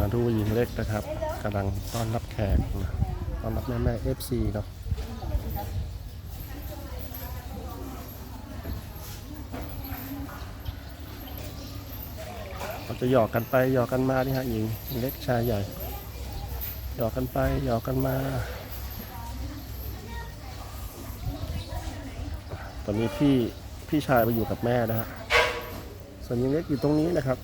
มาดูหญิงเล็กนะครับกำลังต้อนรับแขกนะต้อนรับแม่แม่เอฟซีเนาะเราจะหยอกกันไปหยอกกันมานี่ฮะหญิงเล็กชายใหญ่หยอกกันไปหยอกกันมา ตอนนี้พี่พี่ชายไปอยู่กับแม่นะฮะส่วนหญิงเล็กอยู่ตรงนี้นะครับ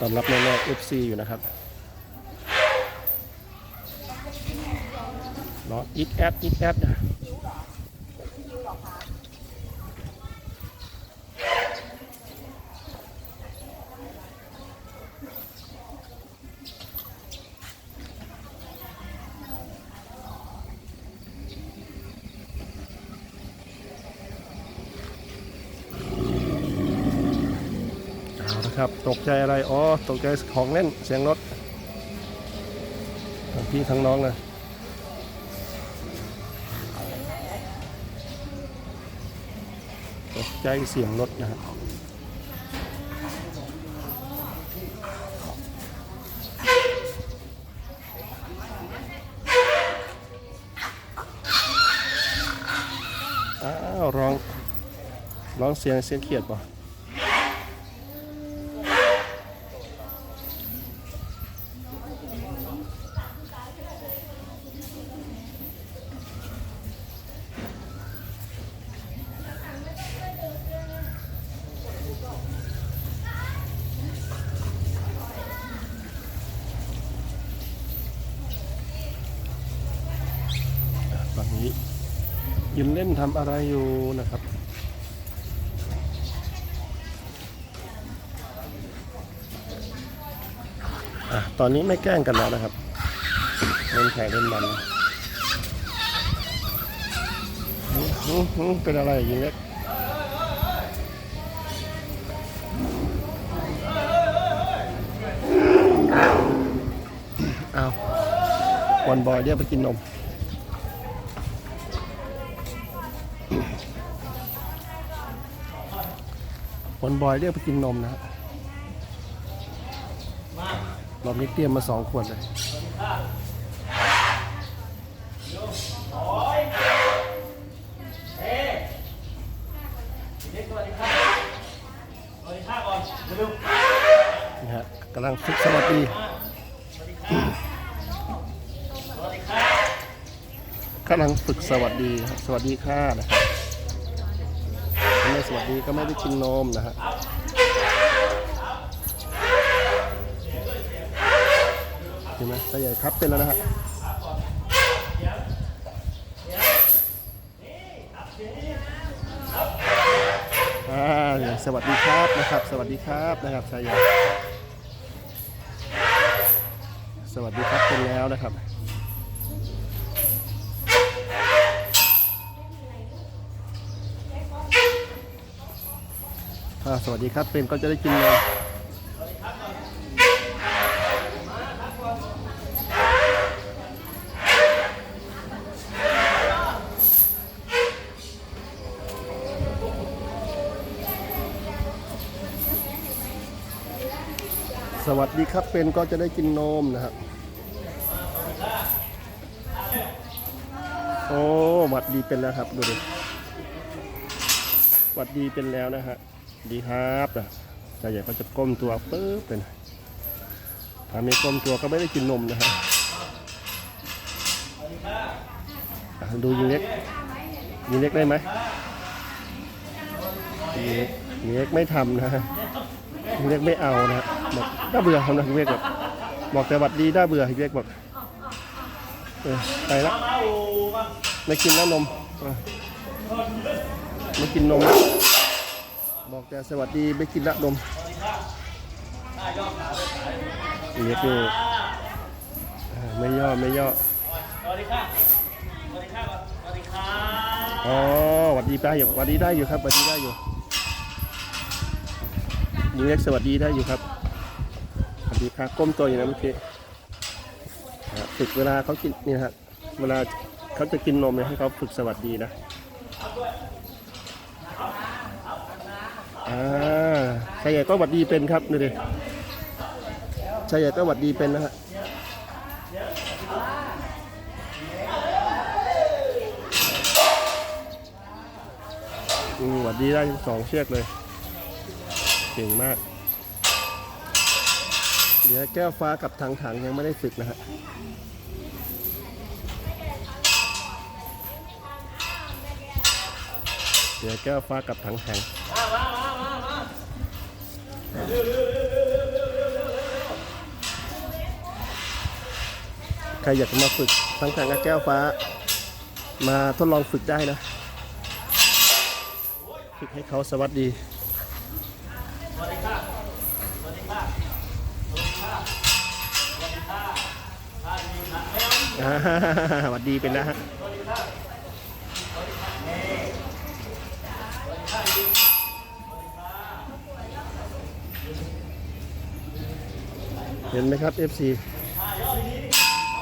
ตอนรับแม่แม่เอฟซีอยู่นะครับรออิดแอดอิดแอดนะ ครับ ตกใจอะไร อ๋อ ตกใจของเล่น เสียงรถทั้งพี่ทั้งน้องเลยตกใจเสียงรถนะครับอ้าวร้องร้องเสียงเสียงเขียดป่ะ อนนี้ยืนเล่นทำอะไรอยู่นะครับอะตอนนี้ไม่แกล้งกันแล้วนะครับเล่นแข่งเล่นมันเป็นอะไรยิงเล็กอ้าวบอลบอยเรียกไปกินนม วันบอยเรียกไปกินนมนะฮะรอบนี้เตรียมมาสองขวดเลยนี่ฮะกำลังฝึกสวัสดีกำลังฝึกสวัสดี สวัสดีค่ะนะครับถ้า สวัสดีก็ไม่ได้กินนมนะฮะเห็นไหมตาใหญ่ครับเป็นแล้วนะฮะสวัสดีครับนะครับ สวัสดีครับนะครับชายใหญ่สวัสดีครับเป็นแล้วนะครับ สวัสดีครับเป็นก็จะได้กินเลยสวัสดีครับเป็นก็จะได้กินนมนะครับโอ้หวัดดีเป็นแล้วครับดูดิหวัดดีเป็นแล้วนะฮะ ดีครับนะชายใหญ่ก็จะก้มตัวปึ๊บเป็นถ้าไม่ก้มตัวก็ไม่ได้กินนมนะฮะดูยิงเล็กยิงเล็กได้ไหมยิงเล็กยิงเล็กไม่ทำนะฮะยิงเล็กไม่เอานะฮะบอกน่าเบื่อทำนะยิงเล็กแบอกบอกแต่วัดดีน่าเบื่อยิงเล็กบอกเออไปละไม่กินแล้วนมไม่กินนมแล้ว บอกแต่สวัสดีไม่กินละนมเรียกนี่ไม่ย่อไม่ย่อสวัสดีค่ะสวัสดีค่ะสวัสดีค่ะอ๋อสวัสดีได้อยู่สวัสดีได้อยู่ครับสวัสดีได้อยู่ยิงเรียกสวัสดีได้อยู่ครับสวัสดีครับก้มตัวอยู่นะเมื่อกี้ฝึกเวลาเขากินนี่ฮะเวลาเขาจะกินนมเนี่ยให้เขาฝึกสวัสดีนะ อ่าชายใหญ่ก็หวัดดีเป็นครับดูดิชายใหญ่ก็หวัดดีเป็นนะฮะอืมหวัดดีได้สองเชือกเลย เก่งมาก เดี๋ยวแก้วฟ้ากับถังถังยังไม่ได้ฝึกนะฮะเดี๋ยวแก้วฟ้ากับถังถัง ใครอยากมาฝึกทั้งถังกับแก้วฟ้า มาทดลองฝึกได้นะ ฝึกให้เขาสวัสดีอ่าสวัสดีเป็นนะฮะ เห็นไหมครับ FC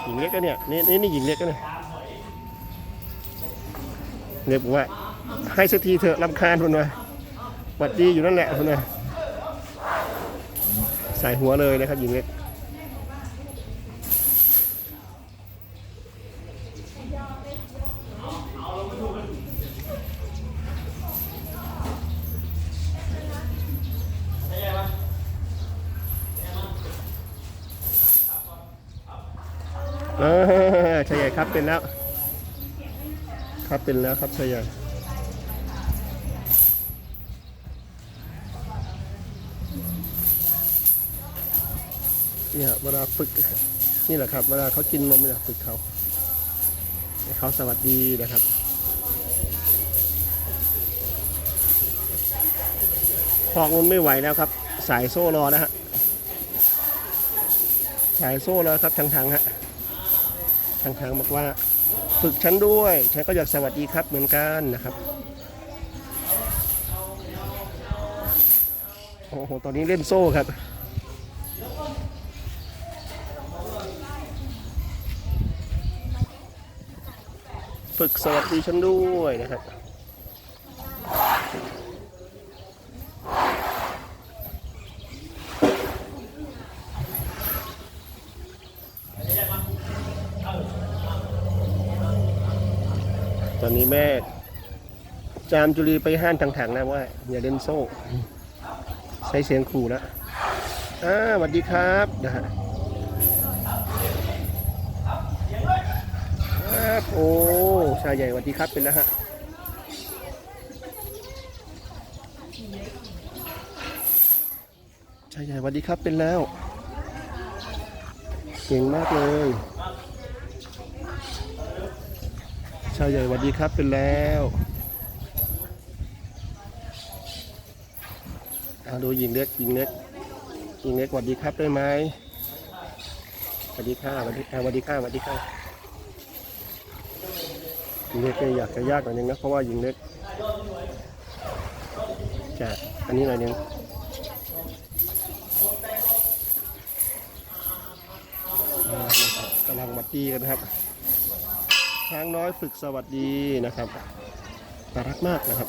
หญิงเล็กก็เนี่ยนี่นี่นี่หญิงเล็กก็เนี่ยเรียกบอกว่าให้สักทีเถอะลำคาญคนหน่อยหวัดดีอยู่นั่นแหละคนน่ะใส่หัวเลยนะครับหญิงเล็ก เออชายใหญ่ ครับเป็นแล้ว ครับเป็นแล้วครับชายใหญ่เนี่ยเวลาฝึกนี่แหละครับเวลาเขากินนมเนี่ยฝึกเขาเขาสวัสดีนะครับพอกมันไม่ไหวแล้วครับ สายโซ่รอนะฮะสายโซ่แล้วครับทางๆฮะ ทางทางบอกว่าฝึกฉันด้วยฉันก็อยากสวัสดีครับเหมือนกันนะครับโอ้โหตอนนี้เล่นโซ่ครับฝึกสวัสดีฉันด้วยนะครับ อนนี้แม่ จามจุลีไปห้านทางถังนะว่า อย่าเล่นโซ่ ใช้เสียงขู่แล้วอ่าสวัสดีครับนะฮะครับโอ้ชายใหญ่สวัสดีครับเป็นแล้วฮะชายใหญ่สวัสดีครับเป็นแล้ว เก่งมากเลย ชายใหญ่สวัสดีครับเป็นแล้วเอาดูหญิงเล็กหญิงเล็กหญิงเล็กสวัสดีครับได้ไหมสวัสดีค่ะสวัสดีค่ะสวัสดีค่ะสวัสดีค่ะหญิงเล็กอยากจะยากหน่อยนึงนะเพราะว่าหญิงเล็กจะอันนี้หน่อยนึงอ่านะครับกำลังวัดดีกันนะครับ ช้างน้อยฝึกสวัสดีนะครับน่ารักมากนะครับ